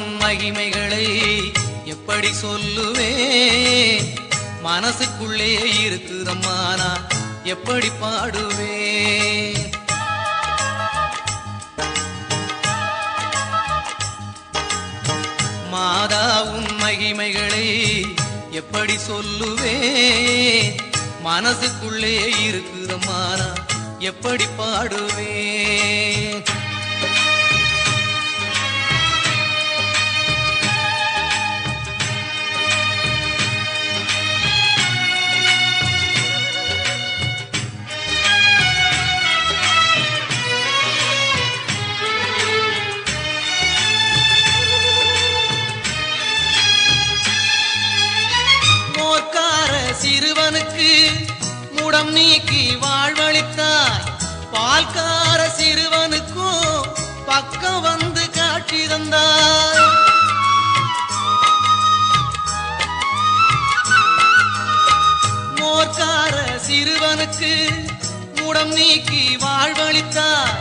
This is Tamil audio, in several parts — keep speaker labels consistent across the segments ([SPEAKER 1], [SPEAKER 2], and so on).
[SPEAKER 1] மகிமைகளை எப்படி சொல்லுவேன்? மனசுக்குள்ளே இருக்குதம்மா நான் எப்படி பாடுவேன்? மாதா உன் மகிமைகளை எப்படி சொல்லுவேன்? மனசுக்குள்ளே இருக்குதம்மா நான் எப்படி பாடுவேன்? உடம் நீக்கி வாழ்வழித்தாய் பால்கார சிறுவனுக்கும் பக்கம் வந்து காட்சி தந்தாய். மோர்கார சிறுவனுக்கு உடம் நீக்கி வாழ்வழித்தாய்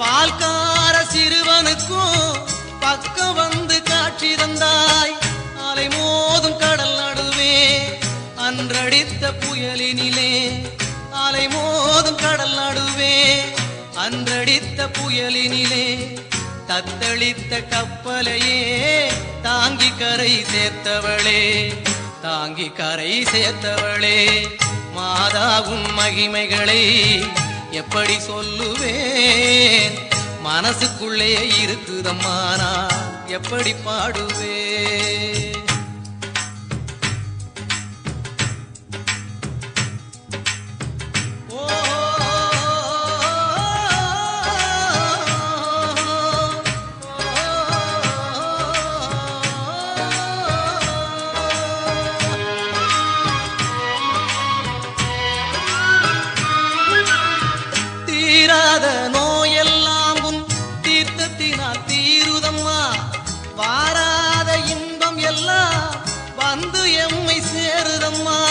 [SPEAKER 1] பால்கார சிறுவனுக்கும் பக்கம் வந்து காட்சி தந்தாய். அன்றடித்த புயலினிலே அலை மோதும் கடல் நடுவே. அன்றடித்த புயலினிலே தத்தளித்த கப்பலையே தாங்கி கரை சேர்த்தவளே தாங்கி கரை சேர்த்தவளே. மாதாவும் மகிமைகளை எப்படி சொல்லுவேன்? மனசுக்குள்ளே இருக்குதம்மா நான் எப்படி பாடுவேன்? வந்து எம்மை சேருதம்மா.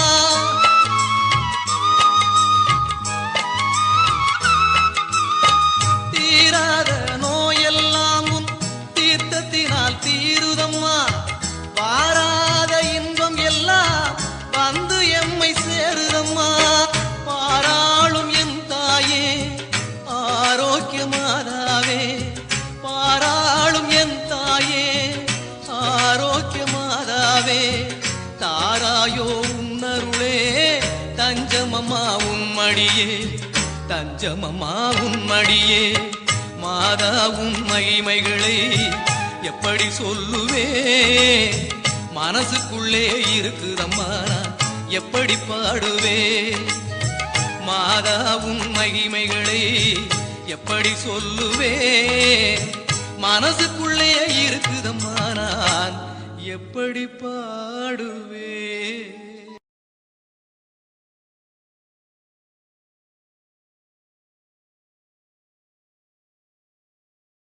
[SPEAKER 1] தாராயோ உன்னருளே தஞ்சமம்மா மடியே தஞ்சமம்மா மடியே மாதாவும் மகிமைகளை எப்படி சொல்லுவே? மனசுக்குள்ளே இருக்குதம்மா நான் எப்படி பாடுவே? மாதாவும் மகிமைகளை எப்படி சொல்லுவே? மனசுக்குள்ளே இருக்குதம்மா நான் எப்படி பாடுவே